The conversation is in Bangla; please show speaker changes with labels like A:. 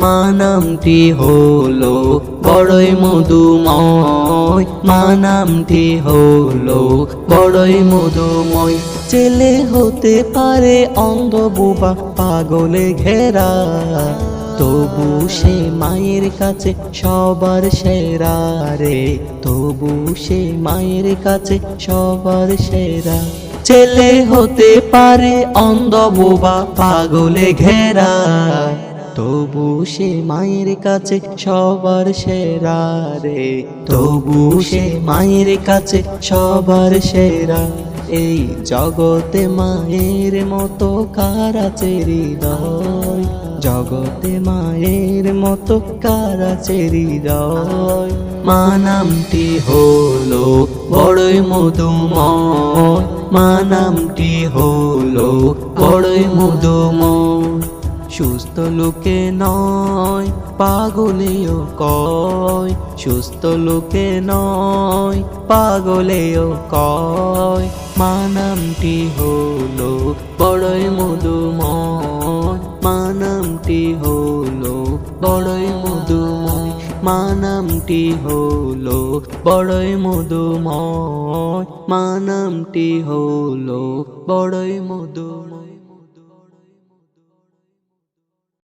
A: মা নামটি হলো বড়ই মধুময়। মা নামটি হলো বড়ই মধুময়। ছেলে হতে পারে অন্ধ বুবা, পাগলে ঘেরা। তবু সে মায়ের কাছে সবার সেরা রে। তবু সে মায়ের কাছে সবার সেরা। ছেলে হতে পারে অন্ধ বোবা, পাগলে ঘেরা। তবু সে মায়ের কাছে সবার সেরা রে। তবু সে মায়ের কাছে সবার সেরা। এই জগতে মায়ের মতো কারাচে হৃদয়? জগতে মায়ের মতো কারাচে হৃদয়? মা নামটি হলো বড়ই মধুময়। মা নামটি হলো বড়ই মধুময়। সুস্থ লোকে নয়, পাগলেও কয়। সুস্থ লোকে নয়, পাগলেও কয়। মা নামটি হলো বড়ই মধুময়। মা নামটি হলো বড়ই মধুময়। মা নামটি হলো বড়ই মধুময়। মা নামটি হলো বড়ই মধুময়।